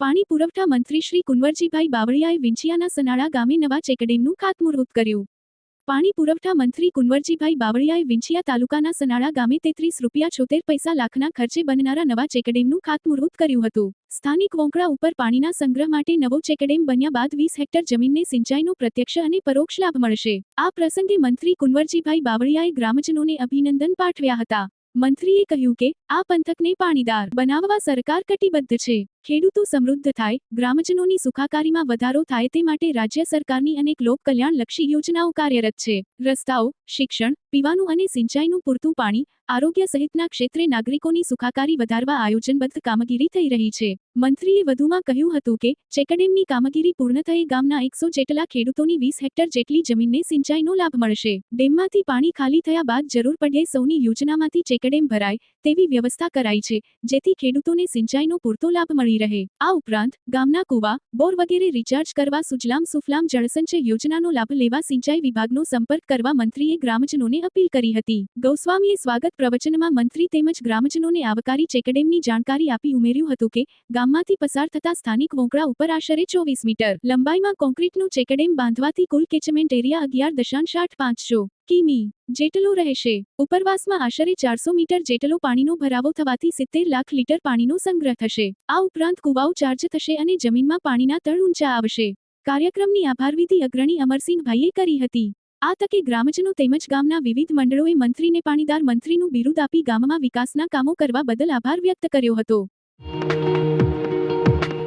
પાણી પુરવઠા મંત્રી શ્રી કુંવરજીભાઈ બાવળિયાએ વિંછિયાના સનાળા ગામે નવા ચેકડેમનું ખાતમુહૂર્ત કર્યું. પાણી પુરવઠા મંત્રી કુંવરજીભાઈ બાવળિયાએ વિંછિયા તાલુકાના સનાળા ગામે તેત્રીસ રૂપિયા છોતેર પૈસા લાખના ખર્ચે બનનારા નવા ચેકડેમનું ખાતમુહૂર્ત કર્યું હતું. સ્થાનિક વોંકળા ઉપર પાણીના સંગ્રહ માટે નવો ચેકડેમ બન્યા બાદ વીસ હેક્ટર જમીનને સિંચાઈનો પ્રત્યક્ષ અને પરોક્ષ લાભ મળશે. આ પ્રસંગે મંત્રી કુંવરજીભાઈ બાવળિયાએ ગ્રામજનોને અભિનંદન પાઠવ્યા હતા. મંત્રીએ કહ્યું કે, આ પંથકને પાણીદાર બનાવવા સરકાર કટિબદ્ધ છે. ખેડૂતો સમૃદ્ધ થાય, ગ્રામજનોની સુખાકારીમાં વધારો થાય તે માટે રાજ્ય સરકારની અનેક લોકકલ્યાણલક્ષી યોજનાઓ કાર્યરત છે. રસ્તાઓ, શિક્ષણ, પીવાનું અને સિંચાઈનું પૂરતું પાણી, આરોગ્ય સહિતના ક્ષેત્રે નાગરિકોની સુખાકારી વધારવા આયોજનબદ્ધ કામગીરી થઈ રહી છે. મંત્રીએ વધુમાં કહ્યું હતું કે, ચેકડેમની કામગીરી પૂર્ણ થઈ ગામના એકસો જેટલા ખેડૂતોની વીસ હેક્ટર જેટલી જમીનને સિંચાઈનો લાભ મળશે. ડેમમાંથી પાણી ખાલી થયા બાદ જરૂર પડે સૌની યોજનામાંથી ચેકડેમ ભરાય, તેવી વ્યવસ્થા કરાઈ છે, જેથી ખેડૂતોને સિંચાઈનો પૂરતો લાભ મળી રહે. આ ઉપરાંત, ગામના કુવા, બોર વગેરે રિચાર્જ કરવા સુજલામ સુફલામ જળસંચય યોજનાનો લાભ લેવા સિંચાઈ વિભાગનો સંપર્ક કરવા મંત્રીએ ગ્રામજનોને અપીલ કરી હતી. ગૌસ્વામીએ સ્વાગત પ્રવચનમાં મંત્રી તેમજ ગ્રામજનોને આવકારી ચેકડેમની જાણકારી આપી ઉમેર્યું હતું કે, ગામમાંથી પસાર થતા સ્થાનિક વોંકળા ઉપર આશરે ચોવીસ મીટર લંબાઈમાં કોન્ક્રીટનું ચેકડેમ બાંધવાથી કુલ કેચમેન્ટ એરિયા અગિયાર દશાંશ આઠ પાંચસો. કિમી જેટલો રહેશે. ઉપરવાસમાં આશરે ચારસો મીટર જેટલો પાણીનો ભરાવો થવાથી સિત્તેર લાખ લીટર પાણીનો સંગ્રહ થશે. આ ઉપરાંત કુવાઓ ચાર્જ થશે અને જમીનમાં પાણીના તળ ઊંચા આવશે. કાર્યક્રમની આભારવિધિ અગ્રણી અમરસિંહભાઈએ કરી હતી. આ તકે ગ્રામજનો તેમજ ગામના વિવિધ મંડળોએ મંત્રીને પાણીદાર મંત્રીનું બિરુદ આપી ગામમાં વિકાસના કામો કરવા બદલ આભાર વ્યક્ત કર્યો હતો.